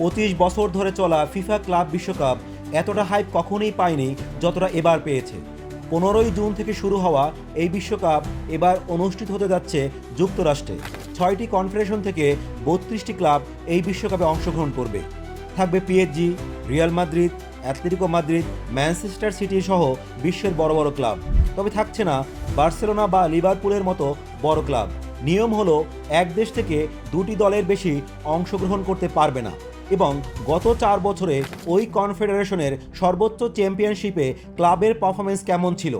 পঁচিশ বছর ধরে চলা ফিফা ক্লাব বিশ্বকাপ এতটা হাইপ কখনোই পায়নি যতটা এবার পেয়েছে। পনেরোই জুন থেকে শুরু হওয়া এই বিশ্বকাপ এবার অনুষ্ঠিত হতে যাচ্ছে যুক্তরাষ্ট্রে। ছয়টি কনফেডারেশন থেকে বত্রিশটি ক্লাব এই বিশ্বকাপে অংশগ্রহণ করবে। থাকবে PSG Real Madrid Atletico Madrid Manchester City সহ বিশ্বের বড় বড় ক্লাব। তবে থাকছে না বার্সেলোনা বা লিভারপুলের মতো বড় ক্লাব। নিয়ম হলো এক দেশ থেকে দুটি দলের বেশি অংশগ্রহণ করতে পারবে না। এবং গত চার বছরে ওই কনফেডারেশনের সর্বোচ্চ চ্যাম্পিয়নশিপে ক্লাবের পারফরমেন্স কেমন ছিল?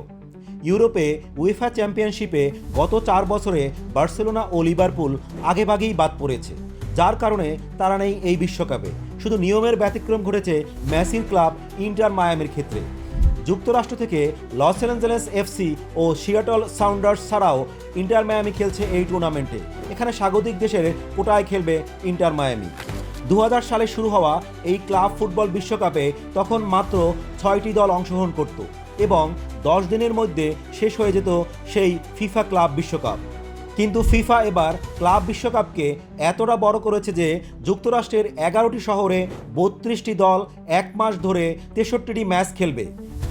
ইউরোপে উয়েফা চ্যাম্পিয়নশিপে গত চার বছরে বার্সেলোনা ও লিভারপুল আগেভাগেই বাদ পড়েছে, যার কারণে তারা নেই এই বিশ্বকাপে। শুধু নিয়মের ব্যতিক্রম ঘটেছে ম্যাসির ক্লাব ইন্টার মায়ামির ক্ষেত্রে। যুক্তরাষ্ট্র থেকে লস অ্যাঞ্জেলেস এফসি ও সিয়াটল সাউন্ডার্স ছাড়াও ইন্টার মায়ামি খেলছে এই টুর্নামেন্টে। এখানে স্বাগতিক দেশের কোটায় খেলবে ইন্টার মায়ামি। দু হাজার সালে শুরু হওয়া এই ক্লাব ফুটবল বিশ্বকাপে তখন মাত্র ছয়টি দল অংশগ্রহণ করত এবং দশ দিনের মধ্যে শেষ হয়ে যেত সেই ফিফা ক্লাব বিশ্বকাপ। কিন্তু ফিফা এবার ক্লাব বিশ্বকাপকে এতটা বড় করেছে যে যুক্তরাষ্ট্রের এগারোটি শহরে বত্রিশটি দল এক মাস ধরে তেষট্টিটি ম্যাচ খেলবে।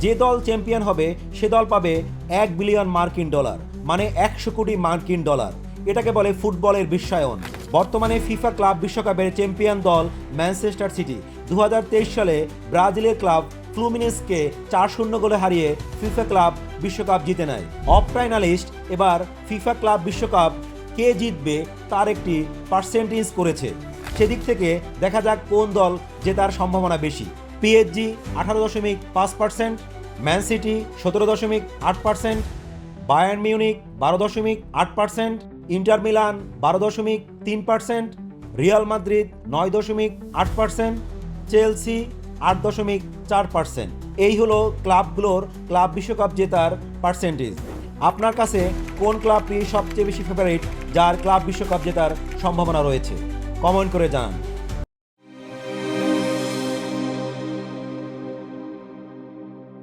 যে দল চ্যাম্পিয়ন হবে, সে দল পাবে এক বিলিয়ন মার্কিন ডলার মানে একশো কোটি মার্কিন ডলার। এটাকে বলে ফুটবলের বিশ্বায়ন। বর্তমানে ফিফা ক্লাব বিশ্বকাপের চ্যাম্পিয়ন দল ম্যানচেস্টার সিটি। দু হাজার তেইশ সালে ব্রাজিলের ক্লাব ফ্লুমিনেসকে চার শূন্য গোলে হারিয়ে ফিফা ক্লাব বিশ্বকাপ জিতে নেয়। অফটাইনালিস্ট এবার ফিফা ক্লাব বিশ্বকাপ কে জিতবে তার একটি পার্সেন্টেজ করেছে। সেদিক থেকে দেখা যাক কোন দল জেতার সম্ভাবনা বেশি। পিএসজি আঠারো দশমিক পাঁচ পার্সেন্ট, ম্যান সিটি সতেরো দশমিক আট পার্সেন্ট, বায়ার্ন মিউনিক বারো দশমিক আট পার্সেন্ট ইন্টার মিলান বারো দশমিক তিন পার্সেন্ট, রিয়াল মাদ্রিদ নয় দশমিক আট পার্সেন্ট, চেলসি আট দশমিক চার পার্সেন্ট। এই হলো ক্লাবগুলোর ক্লাব বিশ্বকাপ জেতার পার্সেন্টেজ। আপনার কাছে কোন ক্লাবটি সবচেয়ে বেশি ফেভারিট যার ক্লাব বিশ্বকাপ জেতার সম্ভাবনা রয়েছে? কমেন্ট করে জানান।